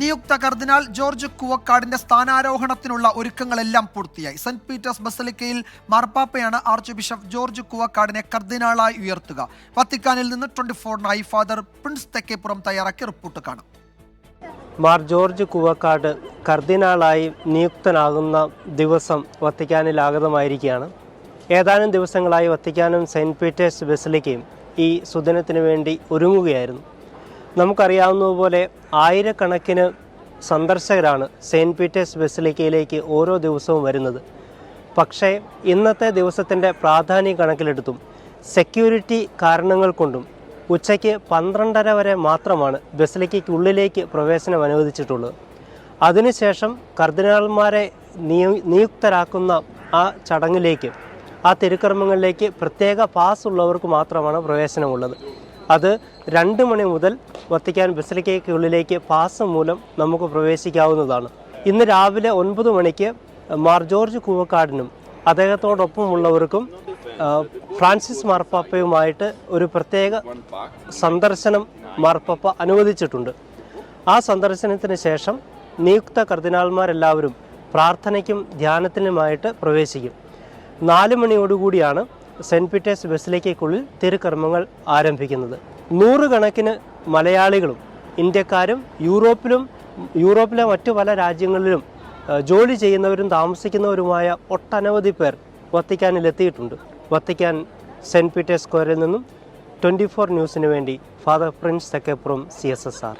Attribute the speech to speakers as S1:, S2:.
S1: നിയുക്ത കർദിനാൾ ജോർജ് കുവക്കാടിന്റെ സ്ഥാനാരോഹണത്തിനുള്ള ഒരുക്കങ്ങളെല്ലാം പൂർത്തിയായി. സെന്റ് പീറ്റേഴ്സ് ബസലിക്കയിൽ മാർപ്പാപ്പയാണ് ആർച്ച് ബിഷപ്പ് ജോർജ് കുവക്കാടിനെ കർദിനാളായി ഉയർത്തുക. വത്തിക്കാനിൽ നിന്ന് ട്വന്റി ഫോറിനായി ഫാദർ പ്രിൻസ് തെക്കേപ്പുറം തയ്യാറാക്കിയ റിപ്പോർട്ട് കാണാം.
S2: മാർ ജോർജ് കുവക്കാട് കർദിനാളായി നിയുക്തനാകുന്ന ദിവസം വത്തിക്കാനിൽ ആഗതമായിരിക്കുകയാണ്. ഏതാനും ദിവസങ്ങളായി വത്തിക്കാനും സെന്റ് പീറ്റേഴ്സ് ബസിലിക്കയും ഈ സുദിനത്തിനു വേണ്ടി ഒരുങ്ങുകയായിരുന്നു. നമുക്കറിയാവുന്നതുപോലെ ആയിരക്കണക്കിന് സന്ദർശകരാണ് സെയിന്റ് പീറ്റേഴ്സ് ബസിലിക്കയിലേക്ക് ഓരോ ദിവസവും വരുന്നത്. പക്ഷേ ഇന്നത്തെ ദിവസത്തിന്റെ പ്രാധാന്യം കണക്കിലെടുത്തും സെക്യൂരിറ്റി കാരണങ്ങൾ കൊണ്ടും ഉച്ചയ്ക്ക് പന്ത്രണ്ടര വരെ മാത്രമാണ് ബസിലിക്കയ്ക്കുള്ളിലേക്ക് പ്രവേശനം അനുവദിച്ചിട്ടുള്ളത്. അതിനുശേഷം കർദിനാൾമാരെ നിയു നിയുക്തരാക്കുന്ന ആ ചടങ്ങിലേക്ക് ആ തിരുക്കർമ്മങ്ങളിലേക്ക് പ്രത്യേക പാസ് ഉള്ളവർക്ക് മാത്രമാണ് പ്രവേശനമുള്ളത്. അത് രണ്ട് മണി മുതൽ വത്തിക്കാൻ ബസിലിക്കയ്ക്കുള്ളിലേക്ക് പാസ് മൂലം നമുക്ക് പ്രവേശിക്കാവുന്നതാണ്. ഇന്ന് രാവിലെ ഒൻപത് മണിക്ക് മാർ ജോർജ് കൂവക്കാടിനും അദ്ദേഹത്തോടൊപ്പമുള്ളവർക്കും ഫ്രാൻസിസ് മാർപ്പാപ്പയുമായിട്ട് ഒരു പ്രത്യേക സന്ദർശനം മാർപ്പാപ്പ അനുവദിച്ചിട്ടുണ്ട്. ആ സന്ദർശനത്തിന് ശേഷം നിയുക്ത കർദിനാൾമാരെല്ലാവരും പ്രാർത്ഥനയ്ക്കും ധ്യാനത്തിനുമായിട്ട് പ്രവേശിക്കും. നാല് മണിയോടുകൂടിയാണ് സെന്റ് പീറ്റേഴ്സ് ബസിലേക്കുള്ളിൽ തിരുക്കർമ്മങ്ങൾ ആരംഭിക്കുന്നത്. നൂറുകണക്കിന് മലയാളികളും ഇന്ത്യക്കാരും യൂറോപ്പിലും യൂറോപ്പിലെ മറ്റു പല രാജ്യങ്ങളിലും ജോലി ചെയ്യുന്നവരും താമസിക്കുന്നവരുമായ ഒട്ടനവധി പേർ വത്തിക്കാനിൽ എത്തിയിട്ടുണ്ട് വത്തിക്കാൻ സെന്റ് പീറ്റേഴ്സ് സ്ക്വയറിൽ നിന്നും ട്വന്റി ഫോർ ന്യൂസിന് വേണ്ടി Father Prince Thekkeppuram C S S R.